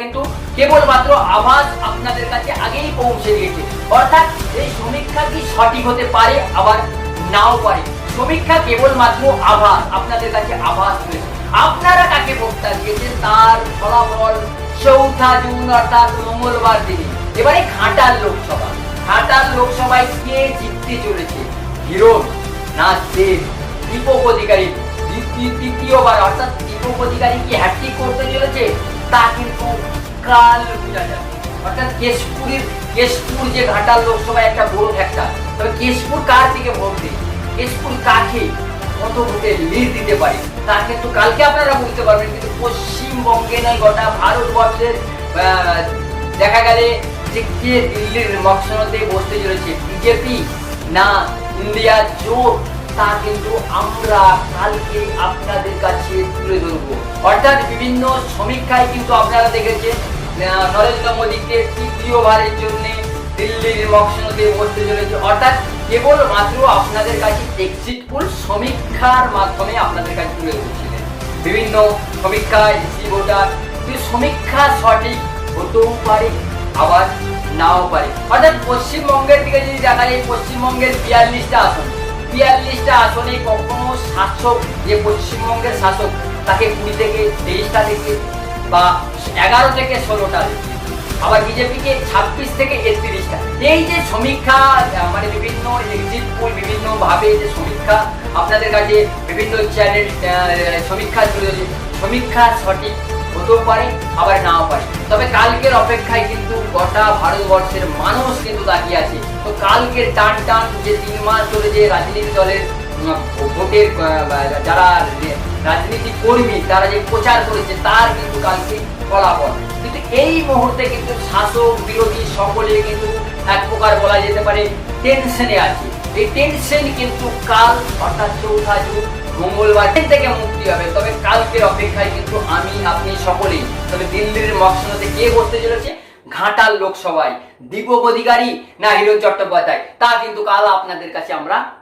কিন্তু কেবলমাত্র আওয়াজ আপনাদের কাছে আগেই পৌঁছে দিয়েছে অর্থাৎ এই সমীক্ষা কি সঠিক হতে পারে? আবার নাও পারে। সমীক্ষা কেবলমাত্র আভাস, আপনাদের কাছে আভাস রয়েছে। আপনারা কাকে ভোটটা দিয়েছেন? তার ফলাফল চৌঠা জুন, অর্থাৎ মঙ্গলবার দিনে। এবারে ঘাটাল লোকসভা। ঘাটাল লোকসভায় কে জিততে চলেছে? হিরোন না দেব দীপক অধিকারী। তৃতীয়বার অর্থাৎ দীপক অধিকারী কি হ্যাট্রিক করতে চলেছে? তা কিন্তু কাল অর্থাৎ কেশপুরের কেশপুর যে ঘাটাল লোকসভায় একটা বড় ফ্যাক্টর তবে কেশপুর কার দিকে কেশপুর কাকে কত ভোটে লিড দিতে পারে? তা কিন্তু কালকে আপনারা বুঝতে পারবেন, কিন্তু পশ্চিমবঙ্গে নয়, গোটা ভারতবর্ষের দেখা গেলে যে কে দিল্লির মকসনতে বসতে চলেছে, বিজেপি না ইন্ডিয়া জোট? তা কিন্তু আমরা কালকে আপনাদের কাছে তুলে ধরবো। অর্থাৎ বিভিন্ন সমীক্ষায় কিন্তু আপনারা দেখেছেন নরেন্দ্র মোদীকে তৃতীয়বারের জন্য দিল্লির মকসনতে বসতে চলেছে অর্থাৎ কেবল মাত্র আপনাদের কাছে এক্সিট পোল সমীক্ষার মাধ্যমে আপনাদের কাছে তুলে ধরছিলেন। বিভিন্ন সমীক্ষায় জি ভোটার সমীক্ষা সঠিক হতেও পারে, আবার নাও পারে। অর্থাৎ পশ্চিমবঙ্গের দিকে যদি দেখা যায় পশ্চিমবঙ্গের বিয়াল্লিশটা আসন। বিয়াল্লিশটা আসনে কখনো শাসক যে পশ্চিমবঙ্গের শাসক তাকে কুড়ি থেকে তেইশটা থেকে বা এগারো থেকে ষোলোটা আবার বিজেপিকে ছাব্বিশ থেকে একত্রিশটা। এই যে সমীক্ষা মানে বিভিন্ন এক্সিট পোল বিভিন্ন ভাবে যে সমীক্ষা আপনাদের কাছে বিভিন্ন চ্যানেল সমীক্ষা ধরেছে, সমীক্ষা সঠিক হতেও পারে আবার নাও পারে। তবে কালকের অপেক্ষায় কিন্তু গোটা ভারতবর্ষের মানুষ কিন্তু তাকিয়ে আছে তো কালকের টান টান যে তিন মাস ধরে যে রাজনীতি দলের ভোটের যারা রাজনীতি কর্মী, তারা যে প্রচার করেছে, তার কিন্তু কালকে ফলাফল। কিন্তু এই মুহূর্তে কিন্তু শাসক বিরোধী সকলে কিন্তু এক প্রকার বলা যেতে পারে টেনশনে আছে। এই টেনশন কিন্তু কাল, অর্থাৎ চৌঠা জুন, মঙ্গলবার থেকে মুক্তি হবে। তবে কালকের অপেক্ষায় কিন্তু আমি, আপনি সকলেই, তবে দিল্লির মকসনতে কে বসতে চলেছে? ঘাটাল লোকসভায়। দীপক অধিকারী না হিরণ চট্টোপাধ্যায়? তা কিন্তু কাল আপনাদের কাছে আমরা